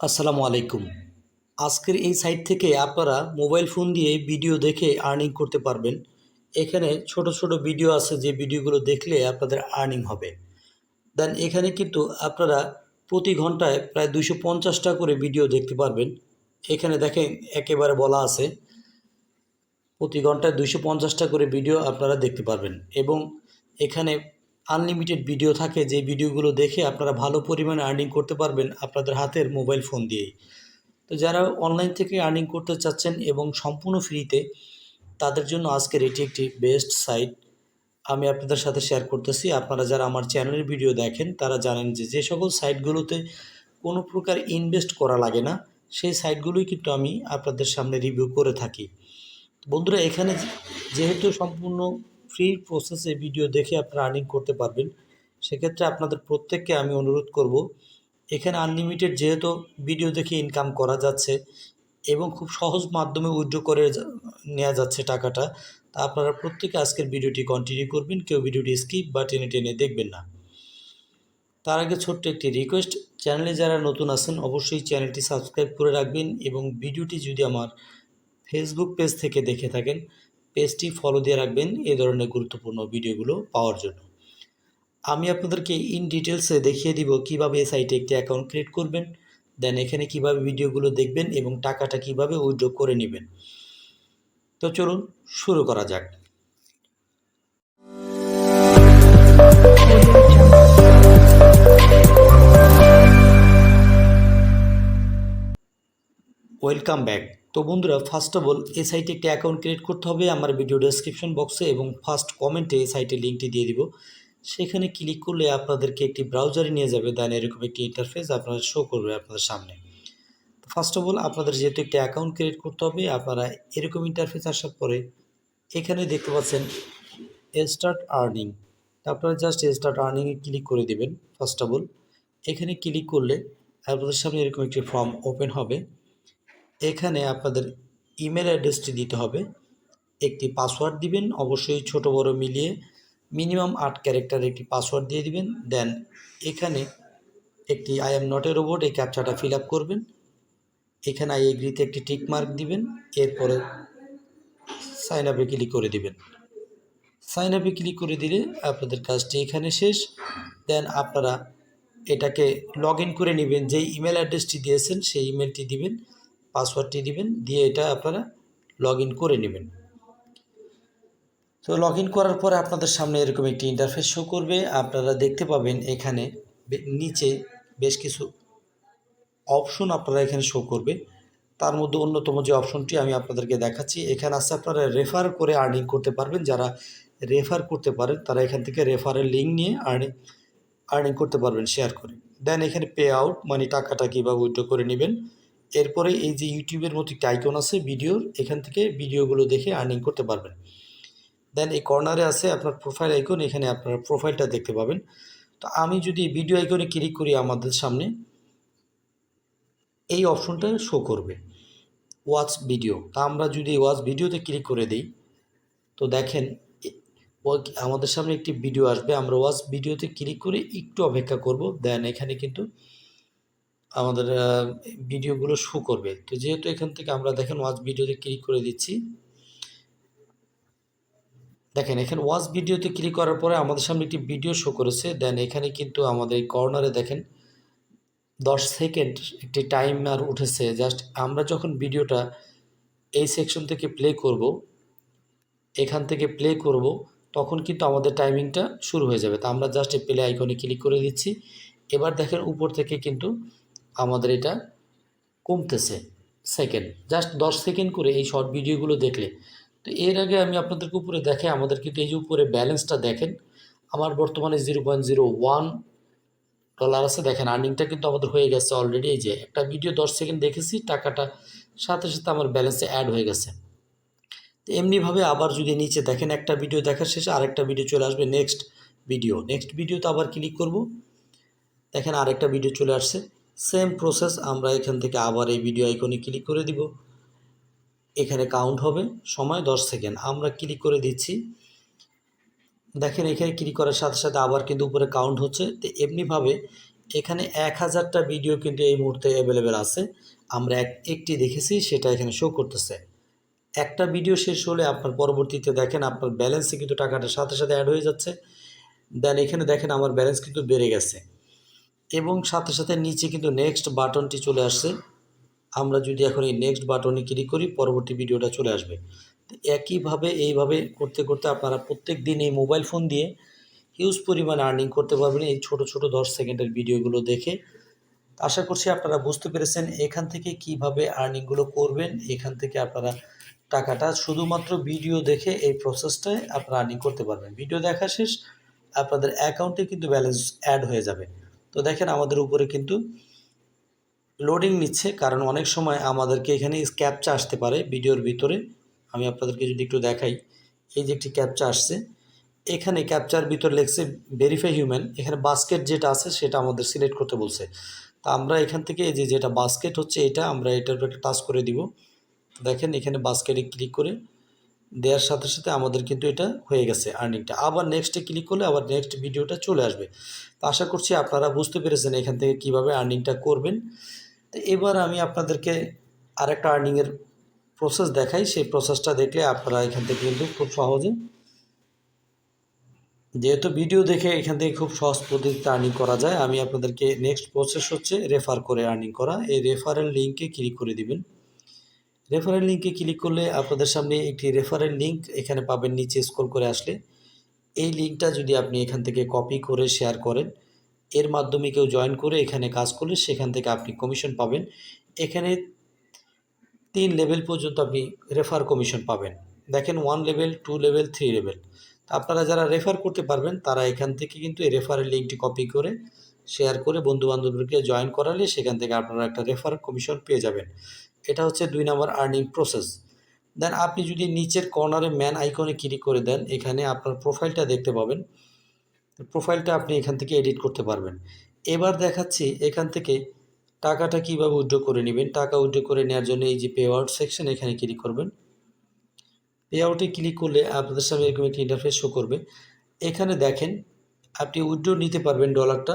আসসালামু আলাইকুম। আজকের এই সাইট থেকে আপনারা মোবাইল ফোন দিয়ে ভিডিও দেখে আর্নিং করতে পারবেন। এখানে ছোট ছোট ভিডিও আছে, যে ভিডিওগুলো দেখলে আপনাদের আর্নিং হবে। দেন এখানে কিন্তু আপনারা প্রতি ঘন্টায় প্রায় দুশো পঞ্চাশটা করে ভিডিও দেখতে পারবেন। এখানে দেখেন একেবারে বলা আছে, প্রতি ঘন্টায় দুশো পঞ্চাশটা করে ভিডিও আপনারা দেখতে পারবেন। এবং এখানে আনলিমিটেড ভিডিও থাকে, যে ভিডিওগুলো দেখে আপনারা ভালো পরিমাণে আর্নিং করতে পারবেন আপনাদের হাতের মোবাইল ফোন দিয়েই। তো যারা অনলাইন থেকে আর্নিং করতে চাচ্ছেন এবং সম্পূর্ণ ফ্রিতে তাদের জন্য আজকের এটি একটি বেস্ট সাইট আমি আপনাদের সাথে শেয়ার করতেছি। আপনারা যারা আমার চ্যানেলের ভিডিও দেখেন, তারা জানেন যে যে সকল সাইটগুলোতে কোনো প্রকার ইনভেস্ট করা লাগে না, সেই সাইটগুলোই কিন্তু আমি আপনাদের সামনে রিভিউ করে থাকি। বন্ধুরা, এখানে যেহেতু সম্পূর্ণ ফ্রি প্রসেসে ভিডিও দেখে আপনারা আর্নিং করতে পারবেন। সেক্ষেত্রে আপনাদের প্রত্যেককে আমি অনুরোধ করব, এখানে আনলিমিটেড যেহেতু ভিডিও দেখে ইনকাম করা যাচ্ছে এবং খুব সহজ মাধ্যমে উইথড্র করে নেওয়া যাচ্ছে টাকাটা, তা আপনারা প্রত্যেকে আজকের ভিডিওটি কন্টিনিউ করবেন, কেউ ভিডিওটি স্কিপ বা টেনে টেনে দেখবেন না। তার আগে ছোট্ট একটি রিকোয়েস্ট চ্যানেলে যারা নতুন আছেন, অবশ্যই চ্যানেলটি সাবস্ক্রাইব করে রাখবেন এবং ভিডিওটি যদি আমার ফেসবুক পেজ থেকে দেখে থাকেন পেজটি ফলো দিয়ে রাখবেন এ ধরনের গুরুত্বপূর্ণ ভিডিওগুলো পাওয়ার জন্য। আমি আপনাদেরকে ইন ডিটেলসে দেখিয়ে দিব কীভাবে এই সাইটে একটি অ্যাকাউন্ট ক্রিয়েট করবেন দেন এখানে কীভাবে ভিডিওগুলো দেখবেন এবং টাকাটা কীভাবে উইথড্র করে নেবেন। তো চলুন শুরু করা যাক। ওয়েলকাম ব্যাক তো বন্ধুরা ফার্স্ট অফ অল এই সাইটে একটি অ্যাকাউন্ট ক্রিয়েট করতে হবে। আমার ভিডিও ডেসক্রিপশন বক্সে এবং ফার্স্ট কমেন্টে এই সাইটের লিঙ্কটি দিয়ে দিব। সেখানে ক্লিক করলে আপনাদেরকে একটি ব্রাউজারে নিয়ে যাবে। দেন এরকম একটি ইন্টারফেস আপনারা শো করবে আপনাদের সামনে। ফার্স্ট অফ অল আপনাদের যেহেতু একটি অ্যাকাউন্ট ক্রিয়েট করতে হবে, আপনারা এরকম ইন্টারফেস আসার পরে এখানে দেখতে পাচ্ছেন স্টার্ট আর্নিং আপনারা জাস্ট স্টার্ট আর্নিংয়ে ক্লিক করে দেবেন ফার্স্ট অফ অল এখানে ক্লিক করলে আপনাদের সামনে এরকম একটি ফর্ম ওপেন হবে। এখানে আপনাদের ইমেল অ্যাড্রেসটি দিতে হবে। একটি পাসওয়ার্ড দিবেন, অবশ্যই ছোট, বড় মিলিয়ে মিনিমাম আট ক্যারেক্টার একটি পাসওয়ার্ড দিয়ে দিবেন। দেন এখানে একটি I am not a robot এই ক্যাপচাটা ফিল আপ করবেন। এখানে আই এগ্রিতে একটি টিক মার্ক দিবেন। এরপরে সাইন আপে ক্লিক করে দিবেন। সাইন আপে ক্লিক করে দিলে আপনাদের কাজটি এখানে শেষ। দেন আপনারা এটাকে লগ করে নেবেন। যেই ইমেল অ্যাড্রেসটি দিয়েছেন, সেই ইমেলটি দিবেন। পাসওয়ার্ডটি দিবেন, দিয়ে এটা আপনারা লগ ইন করে নেবেন। তো লগ ইন করার পরে আপনাদের সামনে এরকম একটি ইন্টারফেস শো করবে। আপনারা দেখতে পাবেন এখানে নিচে বেশ কিছু অপশন আপনারা এখানে শো করবে। তার মধ্যে অন্যতম যে অপশনটি আমি আপনাদেরকে দেখাচ্ছি, এখানে আছে আপনারা রেফার করে আর্নিং করতে পারবেন। যারা রেফার করতে পারেন, তারা এখান থেকে রেফারের লিঙ্ক নিয়ে আর্নিং আর্নিং করতে পারবেন শেয়ার করে। দেন এখানে পে আউট মানে টাকাটা কীভাবে উইথড্র করে নেবেন এরপরে এই যে ইউটিউবের মতো একটি আইকন আছে ভিডিওর, এখান থেকে ভিডিওগুলো দেখে আর্নিং করতে পারবেন। দেন এই কর্নারে আছে আপনার প্রোফাইল আইকন এখানে আপনার প্রোফাইলটা দেখতে পাবেন। তো আমি যদি ভিডিও আইকনে ক্লিক করি আমাদের সামনে, এই অপশনটা শো করবে। ওয়াচ ভিডিও তা আমরা যদি ওয়াচ ভিডিওতে ক্লিক করে দিই, তো দেখেন আমাদের সামনে একটি ভিডিও আসবে। আমরা ওয়াচ ভিডিওতে ক্লিক করে একটু অপেক্ষা করব। দেন এখানে কিন্তু আমাদের ভিডিওগুলো শো করবে। তো যেহেতু এখান থেকে আমরা দেখেন ওয়াচ ভিডিওতে ক্লিক করে দিচ্ছি। দেখেন, এখানে ওয়াচ ভিডিওতে ক্লিক করার পরে আমাদের সামনে একটি ভিডিও শো করেছে। দেন এখানে কিন্তু আমাদের কর্নারে দেখেন, দশ সেকেন্ড একটি টাইম আর উঠেছে। জাস্ট আমরা যখন ভিডিওটা এই সেকশন থেকে প্লে করব, এখান থেকে প্লে করব, তখন কিন্তু আমাদের টাইমিংটা শুরু হয়ে যাবে। তো আমরা জাস্ট এই প্লে আইকনে ক্লিক করে দিচ্ছি। এবার দেখেন উপর থেকে কিন্তু আমাদের এটা কমতেছে সেকেন্ড জাস্ট দশ সেকেন্ড করে এই শর্ট ভিডিওগুলো দেখলে। তো এর আগে আমি আপনাদেরকে উপরে দেখে আমাদের কিন্তু এই যে উপরে ব্যালেন্সটা দেখেন, আমার বর্তমানে zero point zero one dollar আছে। দেখেন আর্নিংটা কিন্তু আমাদের হয়ে গেছে অলরেডি এই যে একটা ভিডিও দশ সেকেন্ড দেখেছি, টাকাটা সাথে সাথে আমার ব্যালেন্সে অ্যাড হয়ে গেছে। তো এমনিভাবে আবার যদি নিচে দেখেন, একটা ভিডিও দেখার শেষে আরেকটা ভিডিও চলে আসবে নেক্সট ভিডিও নেক্সট ভিডিওতে আবার ক্লিক করব। দেখেন, আরেকটা ভিডিও চলে আসছে। সেম প্রসেস আমরা এখান থেকে আবার এই ভিডিও আইকনে ক্লিক করে দিব। এখানে কাউন্ট হবে, সময় দশ সেকেন্ড আমরা ক্লিক করে দিচ্ছি। দেখেন, এখানে ক্লিক করার সাথে সাথে আবার কিন্তু উপরে কাউন্ট হচ্ছে। তো এমনিভাবে এখানে এক হাজারটা ভিডিও কিন্তু এই মুহূর্তে অ্যাভেলেবেল আছে। আমরা এক, একটি দেখেছি, সেটা এখানে শো করতেছে। একটা ভিডিও শেষ হলে আপনার পরবর্তীতে দেখেন, আপনার ব্যালেন্সে কিন্তু টাকাটা সাথে সাথে অ্যাড হয়ে যাচ্ছে। দেন এখানে দেখেন, আমার ব্যালেন্স কিন্তু বেড়ে গেছে। এবং সাথে সাথে নিচে কিন্তু নেক্সট বাটনটি চলে আসছে। আমরা যদি এখন এই নেক্সট বাটনে ক্লিক করি, পরবর্তী ভিডিওটা চলে আসবে। একইভাবে, এইভাবে করতে করতে আপনারা প্রত্যেক দিন এই মোবাইল ফোন দিয়ে হিউজ পরিমাণ আর্নিং করতে পারবেন এই ছোট ছোট দশ সেকেন্ডের ভিডিওগুলো দেখে। আশা করছি আপনারা বুঝতে পেরেছেন এখান থেকে কীভাবে আর্নিংগুলো করবেন, এখান থেকে আপনারা টাকাটা শুধুমাত্র ভিডিও দেখে এই প্রসেসটায় আপনারা আর্নিং করতে পারবেন। ভিডিও দেখা শেষ, আপনাদের অ্যাকাউন্টে কিন্তু ব্যালেন্স অ্যাড হয়ে যাবে। তো দেখেন আমাদের উপরে কিন্তু লোডিং নিচ্ছে, কারণ অনেক সময় আমাদেরকে এখানে ক্যাপচা আসতে পারে ভিডিওর ভিতরে। আমি আপনাদেরকে যদি একটু দেখাই, এই যে একটি ক্যাপচা আসছে, এখানে ক্যাপচার ভিতরে লেখছে ভেরিফাই হিউম্যান এখানে বাস্কেট যেটা আছে সেটা আমাদের সিলেক্ট করতে বলছে। তা আমরা এখান থেকে এই যে যেটা বাস্কেট হচ্ছে, এটা আমরা এটার উপর একটা টাচ করে দিব। দেখেন এখানে বাস্কেটে ক্লিক করে দেওয়ার সাথে সাথে আমাদের কিন্তু এটা হয়ে গেছে আর্নিংটা আবার নেক্সটে ক্লিক করলে আবার নেক্সট ভিডিওটা চলে আসবে। তো আশা করছি আপনারা বুঝতে পেরেছেন এখান থেকে কীভাবে আর্নিংটা করবেন। তো এবার আমি আপনাদেরকে আরেকটা আর্নিংয়ের প্রসেস দেখাই। সেই প্রসেসটা দেখলে আপনারা এখান থেকে কিন্তু খুব সহজে যেহেতু ভিডিও দেখে এখান থেকে খুব সহজ পদ্ধতিতে আর্নিং করা যায়, আমি আপনাদেরকে নেক্সট প্রসেস হচ্ছে রেফার করে আর্নিং করা। এই রেফারেল লিঙ্কে ক্লিক করে দিবেন। রেফারেল লিঙ্কে ক্লিক করলে আপনাদের সামনে একটি রেফারেল লিঙ্ক এখানে পাবেন নিচে স্ক্রল করে আসলে। এই লিঙ্কটা যদি আপনি এখান থেকে কপি করে শেয়ার করেন, এর মাধ্যমে কেউ জয়েন করে এখানে কাজ করলে সেখান থেকে আপনি কমিশন পাবেন। এখানে তিন লেভেল পর্যন্ত আপনি রেফার কমিশন পাবেন। দেখেন one level two level three level আপনারা যারা রেফার করতে পারবেন, তারা এখান থেকে কিন্তু এই রেফারের লিঙ্কটি কপি করে শেয়ার করে বন্ধু বান্ধবদেরকে জয়েন করালে সেখান থেকে আপনারা একটা রেফার কমিশন পেয়ে যাবেন। এটা হচ্ছে দুই নম্বর আর্নিং প্রসেস দেন আপনি যদি নিচের কর্নারে ম্যান আইকনে ক্লিক করে দেন, এখানে আপনার প্রোফাইলটা দেখতে পাবেন। প্রোফাইলটা আপনি এখান থেকে এডিট করতে পারবেন। এবার দেখাচ্ছি এখান থেকে টাকাটা কীভাবে উইথড্র করে নেবেন। টাকা উইথড্র করে নেওয়ার জন্য এই যে পে আউট সেকশন এখানে ক্লিক করবেন। পে আউটে ক্লিক করলে আপনাদের সামনে এরকম একটি ইন্টারফেস শো করবে। এখানে দেখেন, আপনি উইথড্র নিতে পারবেন ডলারটা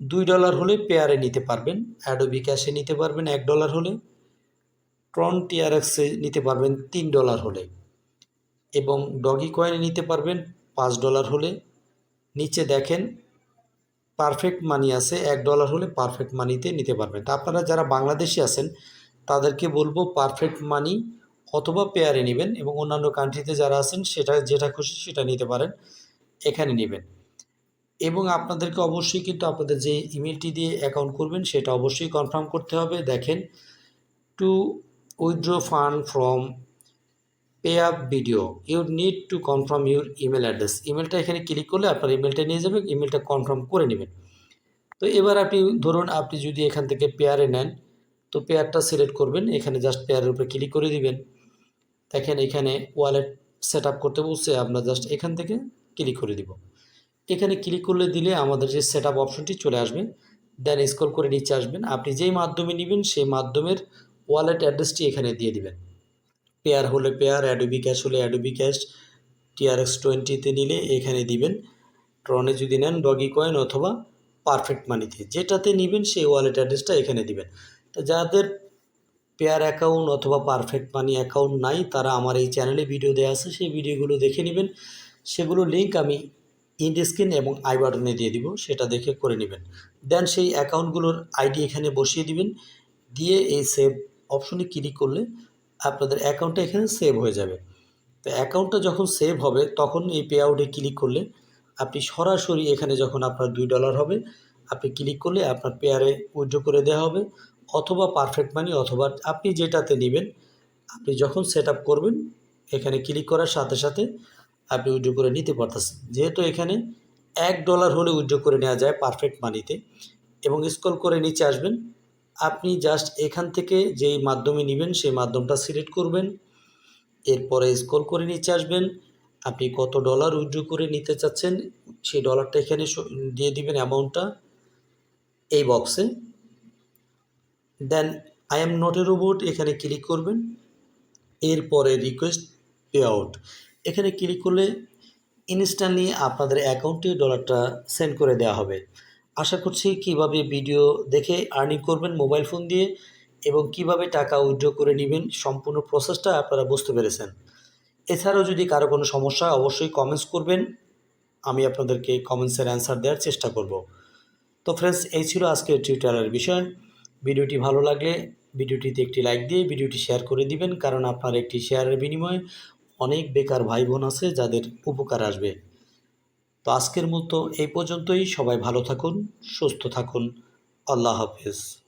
দুই ডলার হলে পেয়ারে নিতে পারবেন। অ্যাডোবি ক্যাশে নিতে পারবেন, এক ডলার হলে। ট্রন টিআরএক্সে নিতে পারবেন তিন ডলার হলে এবং ডগি কয়েনে নিতে পারবেন পাঁচ ডলার হলে। নিচে দেখেন পারফেক্ট মানি আছে, এক ডলার হলে পারফেক্ট মানিতে নিতে পারবেন। তা আপনারা যারা বাংলাদেশি আছেন, তাদেরকে বলব পারফেক্ট মানি অথবা পেয়ারে নেবেন এবং অন্যান্য কান্ট্রিতে যারা আছেন, সেটা যেটা খুশি সেটা নিতে পারেন, এখানে নেবেন। এবং আপনাদেরকে অবশ্যই কিন্তু আপনাদের যে ইমেলটি দিয়ে অ্যাকাউন্ট করবেন, সেটা অবশ্যই কনফার্ম করতে হবে। দেখেন to withdraw fund from pay up video you need to confirm your email address ইমেলটা এখানে ক্লিক করলে আপনার ইমেলটা নিয়ে যাবে ইমেলটা কনফার্ম করে নেবেন। তো এবার আপনি ধরুন আপনি যদি এখান থেকে পেয়ারে নেন, তো পেয়ারটা সিলেক্ট করবেন, এখানে জাস্ট পেয়ারের উপরে ক্লিক করে দিবেন। দেখেন এখানে ওয়ালেট সেট আপ করতে বলছে, আমরা জাস্ট এখান থেকে ক্লিক করে দিব। এখানে ক্লিক করলে দিলে আমাদের যে সেট অপশনটি চলে আসবে। দেন স্ক্রল করে নিচে আসবেন। আপনি যেই মাধ্যমে নেবেন, সেই মাধ্যমের ওয়ালেট অ্যাড্রেসটি এখানে দিয়ে দিবেন। পেয়ার হলে পেয়ার অ্যাডোবি ক্যাশ হলে অ্যাডোবি ক্যাশ টিআরএক্স টোয়েন্টিতে নিলে এখানে দিবেন। ট্রনে যদি নেন ডগি কয়েন অথবা পারফেক্ট মানিতে যেটাতে নেবেন, সেই ওয়ালেট অ্যাড্রেসটা এখানে দিবেন। তো যাদের পেয়ার অ্যাকাউন্ট অথবা পারফেক্ট মানি অ্যাকাউন্ট নাই, তারা আমার এই চ্যানেলে ভিডিও দেওয়া আছে, সেই ভিডিওগুলো দেখে নেবেন। সেগুলো লিঙ্ক আমি ইন্ড স্ক্রিন এবং আই বাটনে দিয়ে দিব, সেটা দেখে করে নেবেন। দেন সেই অ্যাকাউন্টগুলোর আইডি এখানে বসিয়ে দিবেন। দিয়ে এই সেভ অপশনে ক্লিক করলে আপনাদের অ্যাকাউন্টটা এখানে সেভ হয়ে যাবে। তো অ্যাকাউন্টটা যখন সেভ হবে, তখন এই পে আউটে ক্লিক করলে আপনি সরাসরি এখানে যখন আপনার দুই ডলার হবে, আপনি ক্লিক করলে আপনার পেয়ারে উইথড্র করে দেওয়া হবে অথবা পারফেক্ট মানি অথবা আপনি যেটাতে নেবেন, আপনি যখন সেট করবেন, এখানে ক্লিক করার সাথে সাথে আপনি উইথড্র করে নিতে পারতেছেন। যেহেতু এখানে এক ডলার হলে উইথড্র করে নেওয়া যায় পারফেক্ট মানিতে এবং স্ক্রল করে নিচে আসবেন আপনি জাস্ট এখান থেকে যেই মাধ্যমে নেবেন, সেই মাধ্যমটা সিলেক্ট করবেন। এরপরে স্ক্রল করে নিচে আসবেন। আপনি কত ডলার উইথড্র করে নিতে চাচ্ছেন, সেই ডলারটা এখানে দিয়ে দিবেন অ্যামাউন্টটা এই বক্সে দেন I am not a robot এখানে ক্লিক করবেন। এরপরে রিকোয়েস্ট পে আউট এখানে ক্লিক করলে ইনস্ট্যান্টলি আপনাদের অ্যাকাউন্টে ডলারটা সেন্ড করে দেওয়া হবে। আশা করছি কীভাবে ভিডিও দেখে আর্নিং করবেন মোবাইল ফোন দিয়ে এবং কীভাবে টাকা উইথড্র করে নেবেন, সম্পূর্ণ প্রসেসটা আপনারা বুঝতে পেরেছেন। এছাড়াও যদি কারও কোনো সমস্যা অবশ্যই কমেন্টস করবেন। আমি আপনাদেরকে কমেন্টসের অ্যান্সার দেওয়ার চেষ্টা করব। তো ফ্রেন্ডস এই ছিল আজকের টিউটোরিয়ালের বিষয়। ভিডিওটি ভালো লাগলে ভিডিওটিতে একটি লাইক দিয়ে ভিডিওটি শেয়ার করে দিবেন, কারণ আপনার একটি শেয়ারের বিনিময়ে অনেক বেকার ভাই বোন আছে যাদের উপকার আসবে। তো আজকের মতো এই পর্যন্তই। সবাই ভালো থাকুন সুস্থ থাকুন। আল্লাহ হাফেজ।